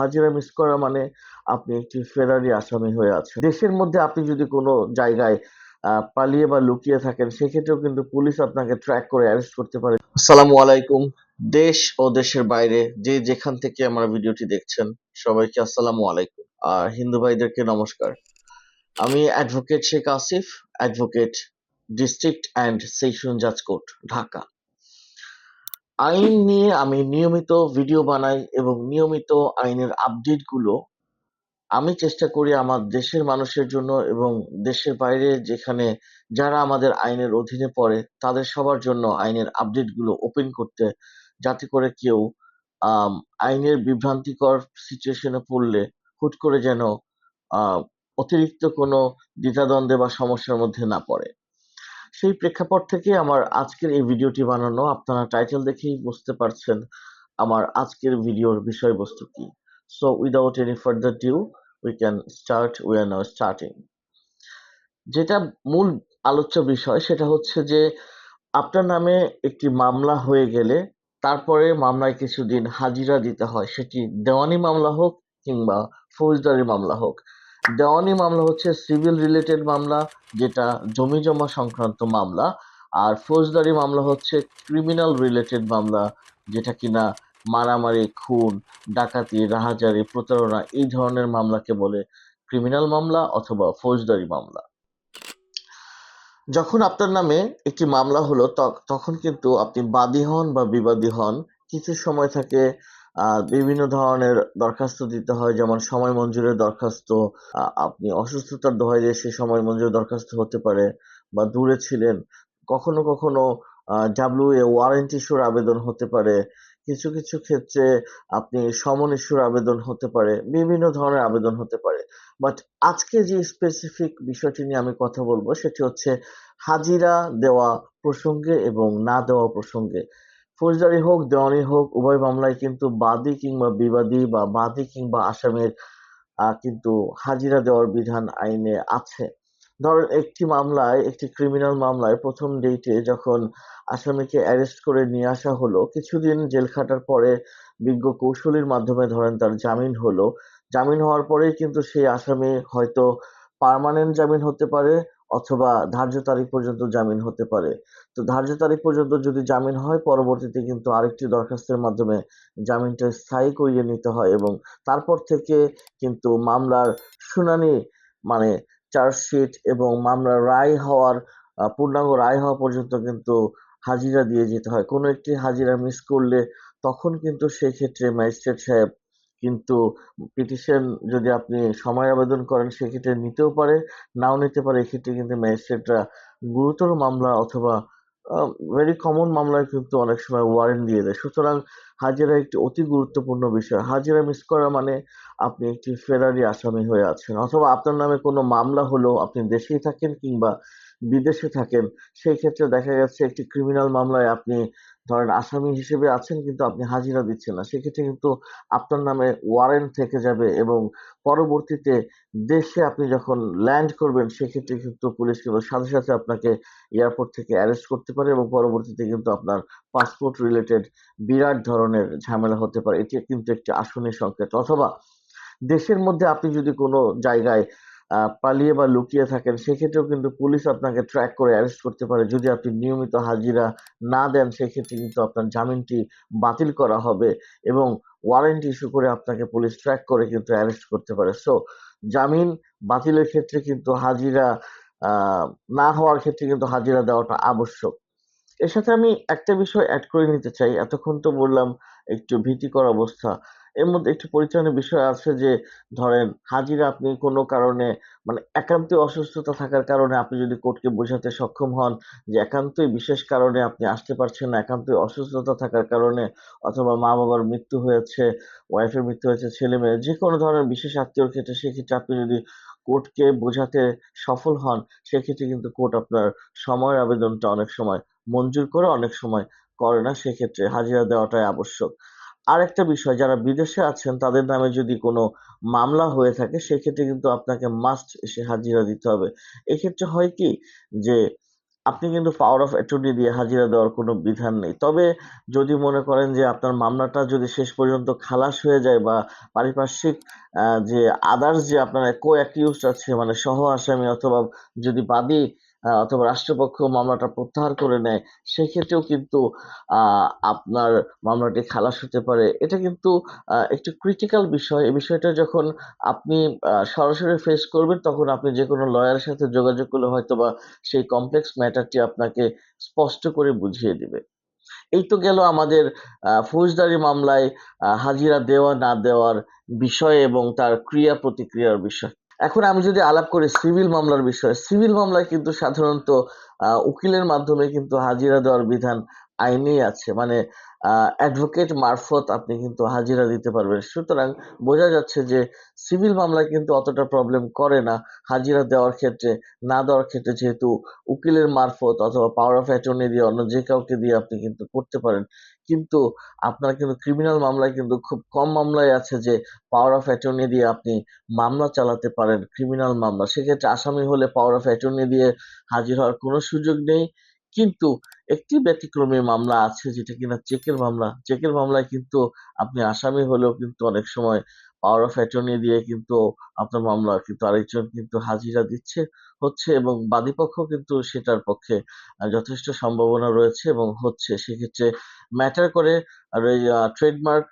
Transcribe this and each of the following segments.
হাজিরা মিস করা মানে আপনি একটি ফেরারি আসামি হয়ে আছেন। দেশের মধ্যে আপনি যদি কোনো জায়গায় পালিয়ে বা লুকিয়ে থাকেন, সেক্ষেত্রেও কিন্তু পুলিশ আপনাকে ট্র্যাক করে অ্যারেস্ট করতে পারে। আসসালামু আলাইকুম। দেশ ও দেশের বাইরে যে যেখান থেকে আমার ভিডিওটি দেখছেন, সবাইকে আসসালামু আলাইকুম। আর হিন্দু ভাইদেরকে নমস্কার। আমি advocate Sheikh Asif advocate district and session জাজ কোর্ট ঢাকা। আইন নিয়ে আমি নিয়মিত ভিডিও বানাই এবং নিয়মিত আইনের আপডেটগুলো আমি চেষ্টা করি আমার দেশের মানুষের জন্য এবং দেশের বাইরে যেখানে যারা আমাদের আইনের অধীনে পড়ে, তাদের সবার জন্য আইনের আপডেটগুলো ওপেন করতে, যাতে করে কেউ আইনের বিভ্রান্তিকর সিচুয়েশনে পড়লে হুট করে যেন অতিরিক্ত কোনো দ্বিধাদ্বন্দ্বে বা সমস্যার মধ্যে না পড়ে। সেই প্রেক্ষাপট থেকে আমার আজকের এই ভিডিওটি বানানো। আপনারা টাইটেল দেখেই বুঝতে পারছেন আমার আজকের ভিডিওর বিষয়বস্তু কি। So without any further due we can start we are now starting যেটা মূল আলোচ্য বিষয়, সেটা হচ্ছে যে আপনার নামে একটি মামলা হয়ে গেলে তারপরে মামলায় কিছুদিন হাজিরা দিতে হয়। সেটি দেওয়ানি মামলা হোক কিংবা ফৌজদারি মামলা হোক। দেওয়ানি মামলা হচ্ছে সিভিল রিলেটেড মামলা, যেটা জমি জমা সংক্রান্ত মামলা, আর ফৌজদারি মামলা হচ্ছে ক্রিমিনাল রিলেটেড মামলা, যেটা কিনা মারামারি, খুন, ডাকাতি, রাহাজারি, প্রতারণা, এই ধরনের মামলাকে বলে ক্রিমিনাল মামলা অথবা ফৌজদারি মামলা। যখন আপনার নামে একটি মামলা হলো তখন কিন্তু আপনি বাদী হন বা বিবাদী হন। কিছু সময় থাকে বিভিন্ন ধরনের দরখাস্ত দিতে হয়, যেমন সময় মঞ্জুরের দরখাস্ত আপনি অসুস্থতার দোহাই দিয়ে সে সময় মঞ্জুরের দরখাস্ত হতে পারে বা দূরে ছিলেন। কখনো কখনো ডাব্লিউ এ ওয়ারেন্ট ইস্যুর আবেদন হতে পারে। কিছু কিছু ক্ষেত্রে আপনি সমন ইস্যুর আবেদন হতে পারে, বিভিন্ন ধরনের আবেদন হতে পারে। বাট আজকে যে স্পেসিফিক বিষয়টি নিয়ে আমি কথা বলব, সেটি হচ্ছে হাজিরা দেওয়া প্রসঙ্গে এবং না দেওয়া প্রসঙ্গে। ফৌজদারি হোক, দেওয়ানি হোক, উভয় মামলায় কিন্তু বাদী কিংবা বিবাদী বা বাদী কিংবা আসামির কিন্তু হাজিরা দেওয়ার বিধান আইনে আছে। ধরেন একটি মামলায়, একটি ক্রিমিনাল মামলায় প্রথম ডেটে যখন আসামিকে অ্যারেস্ট করে নিয়ে আসা হলো, কিছুদিন জেল খাটার পরে বিজ্ঞ কৌশলীর মাধ্যমে ধরেন তার জামিন হলো। জামিন হওয়ার পরেই কিন্তু সেই আসামি হয়তো পার্মানেন্ট জামিন হতে পারে অথবা ধার্য তারিখ পর্যন্ত জামিন হতে পারে। তো ধার্য তারিখ পর্যন্ত যদি জামিন হয়, পরবর্তীতে কিন্তু আরেকটি দরখাস্তের মাধ্যমে জামিনটা স্থায়ী করিয়ে নিতে হয় এবং তারপর থেকে কিন্তু মামলার শুনানি মানে চার্জশিট এবং মামলার রায় হওয়ার পূর্ণাঙ্গ রায় হওয়া পর্যন্ত কিন্তু হাজিরা দিয়ে যেতে হয়। কোনো একটি হাজিরা মিস করলে তখন কিন্তু সেক্ষেত্রে ম্যাজিস্ট্রেট সাহেব কিন্তু পিটিশন যদি আপনি সময় আবেদন করেন, সেক্ষেত্রে নিতেও পারে, নাও নিতে পারে। এক্ষেত্রে কিন্তু ম্যাজিস্ট্রেটরা গুরুতর মামলা অথবা ভেরি কমন মামলায় কিন্তু অনেক সময় ওয়ারেন্ট দিয়ে দেয়। সুতরাং হাজিরা একটি অতি গুরুত্বপূর্ণ বিষয়। হাজিরা মিস করা মানে আপনি একটি ফেরারি আসামি হয়ে আছেন। অথবা আপনার নামে কোনো মামলা হলো আপনি দেশেই থাকেন কিংবা বিদেশে থাকেন, সেই ক্ষেত্রে দেখা যাচ্ছে একটি ক্রিমিনাল মামলায় আপনি ধরেন আসামি হিসেবে আছেন কিন্তু আপনি হাজিরা দিচ্ছেন না। সেক্ষেত্রে কিন্তু আপনার নামে ওয়ারেন্ট থেকে যাবে এবং পরবর্তীতে দেশে আপনি যখন ল্যান্ড করবেন, সেক্ষেত্রে কিন্তু পুলিশ কিন্তু সাথে সাথে আপনাকে এয়ারপোর্ট থেকে অ্যারেস্ট করতে পারে এবং পরবর্তীতে কিন্তু আপনার পাসপোর্ট রিলেটেড বিরাট ধরনের ঝামেলা হতে পারে। এটি কিন্তু একটি আসনের সংকেত। অথবা দেশের মধ্যে আপনি যদি কোনো জায়গায় পালিয়ে বা লুকিয়ে থাকেন, সেক্ষেত্রেও কিন্তু পুলিশ আপনাকে ট্র্যাক করে অ্যারেস্ট করতে পারে। যদি আপনি নিয়মিত হাজিরা না দেন, সেক্ষেত্রে কিন্তু আপনার জামিনটি বাতিল করা হবে এবং ওয়ারেন্ট ইস্যু করে আপনাকে পুলিশ ট্র্যাক করে কিন্তু অ্যারেস্ট করতে পারে। সো জামিন বাতিলের ক্ষেত্রে কিন্তু হাজিরা না হওয়ার ক্ষেত্রে কিন্তু হাজিরা দেওয়াটা আবশ্যক। এর সাথে আমি একটা বিষয় অ্যাড করে নিতে চাই। এতক্ষণ তো বললাম একটু ভীতিকর অবস্থা। এর মধ্যে একটু পরিচালনের বিষয় আছে যে, ধরেন হাজিরা আপনি কোনো কারণে মানে একান্তই অসুস্থতা থাকার কারণে আপনি যদি কোর্টকে বোঝাতে সক্ষম হন যে একান্তই বিশেষ কারণে আপনি আসতে পারছেন না, একান্তই অসুস্থতা থাকার কারণে অথবা মা বাবার মৃত্যু হয়েছে ওয়াইফের মৃত্যু হয়েছে, ছেলে মেয়ে, যে কোনো ধরনের বিশেষ আত্মীয়র ক্ষেত্রে সেক্ষেত্রে আপনি যদি কোর্টকে বোঝাতে সফল হন, সেক্ষেত্রে কিন্তু কোর্ট আপনার সময়ের আবেদনটা অনেক সময় মঞ্জুর করে অনেক সময় করে না, সেক্ষেত্রে হাজিরা দেওয়াটাই আবশ্যক। আরেকটা বিষয়, যারা বিদেশে আছেন, তাদের নামে যদি কোনো মামলা হয়ে থাকে, সেক্ষেত্রে কিন্তু আপনাকে মাস্ট এসে হাজিরা দিতে হবে। এক্ষেত্রে হয় কি যে, আপনি কিন্তু পাওয়ার অফ অ্যাটর্নি দিয়ে হাজিরা দেওয়ার কোনো বিধান নেই। তবে যদি মনে করেন যে, আপনার মামলাটা যদি শেষ পর্যন্ত খালাস হয়ে যায় বা পারিপার্শ্বিক যে আদার্স যে আপনার কো অ্যাকিউজ আছে মানে সহ আসামি অথবা যদি বাদী অথবা রাষ্ট্রপক্ষ মামলাটা প্রত্যাহার করে নেয়, সেক্ষেত্রেও কিন্তু আপনার মামলাটি খালাস হতে পারে। এটা কিন্তু একটু ক্রিটিক্যাল বিষয়। এই বিষয়টা যখন আপনি সরাসরি ফেস করবেন, তখন আপনি যে কোনো লয়ারের সাথে যোগাযোগ করলে হয়তো বা সেই কমপ্লেক্স ম্যাটারটি আপনাকে স্পষ্ট করে বুঝিয়ে দিবে। এই তো গেল আমাদের ফৌজদারি মামলায় হাজিরা দেওয়া না দেওয়ার বিষয় এবং তার ক্রিয়া প্রতিক্রিয়ার বিষয়। এখন আমি যদি আলাপ করি সিভিল মামলার বিষয়ে, সিভিল মামলায় কিন্তু সাধারণত উকিলের মাধ্যমে কিন্তু হাজিরা দেওয়ার বিধান আইনেই আছে। মানে অ্যাডভোকেট মারফত আপনি কিন্তু হাজিরা দিতে পারবেন। সুতরাং বোঝা যাচ্ছে যে সিভিল মামলায় কিন্তু অতটা প্রবলেম করে না। হাজিরা দেওয়ার ক্ষেত্রে, না দেওয়ার ক্ষেত্রে যেহেতু উকিলের মারফত অথবা পাওয়ার অফ অ্যাটর্নি দিয়ে অন্য যে কাউকে দিয়ে আপনি কিন্তু করতে পারেন। কিন্তু আপনার কিন্তু ক্রিমিনাল মামলায় কিন্তু খুব কম মামলায় আছে যে পাওয়ার অফ অ্যাটর্নি দিয়ে আপনি মামলা চালাতে পারেন ক্রিমিনাল মামলা। সেক্ষেত্রে আসামি হলে পাওয়ার অফ অ্যাটর্নি দিয়ে হাজির হওয়ার কোনো সুযোগ নেই। কিন্তু একটি ব্যতিক্রমী মামলা আছে যেটা কিনা চেকের মামলা। চেকের মামলায় কিন্তু আপনি আসামি হলেও কিন্তু অনেক সময় পাওয়ার অফ অ্যাটর্নি দিয়ে কিন্তু আপনার মামলা কিন্তু আরেকজন কিন্তু হাজিরা দিচ্ছে, হচ্ছে এবং বাদীপক্ষ কিন্তু সেটার পক্ষে যথেষ্ট সম্ভাবনা রয়েছে এবং হচ্ছে। সেক্ষেত্রে ম্যাটার করে ট্রেডমার্ক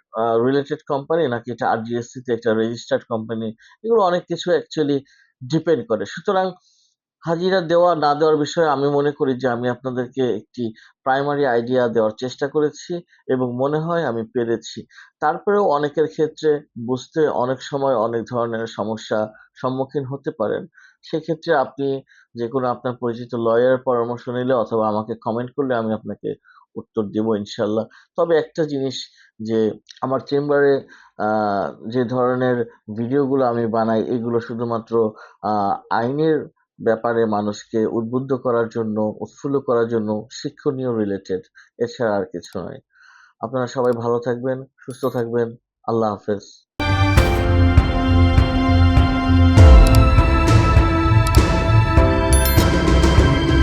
রিলেটেড কোম্পানি নাকি এটা আরজিএসসি তে একটা রেজিস্টার্ড কোম্পানি এগুলো অনেক কিছু অ্যাকচুয়ালি ডিপেন্ড করে। সুতরাং হাজিরা দেওয়া না দেওয়ার বিষয়ে আমি মনে করি যে আমি আপনাদেরকে একটি প্রাইমারি আইডিয়া দেওয়ার চেষ্টা করেছি এবং মনে হয় আমি পেরেছি। তারপরেও অনেকের ক্ষেত্রে বুঝতে অনেক সময় অনেক ধরনের সমস্যা সম্মুখীন হতে পারেন। সেক্ষেত্রে আপনি যে কোনো আপনার পরিচিত লয়ারের পরামর্শ নিলে অথবা আমাকে কমেন্ট করলে আমি আপনাকে উত্তর দেব ইনশাল্লাহ তবে একটা জিনিস যে আমার চেম্বারে যে ধরনের ভিডিওগুলো আমি বানাই, এগুলো শুধুমাত্র আইনের ব্যাপারে মানুষকে উদ্বুদ্ধ করার জন্য, উৎফুল্ল করার জন্য শিক্ষণীয় রিলেটেড এছাড়া আর কিছু নয়। আপনারা সবাই ভালো থাকবেন, সুস্থ থাকবেন। আল্লাহ হাফেজ।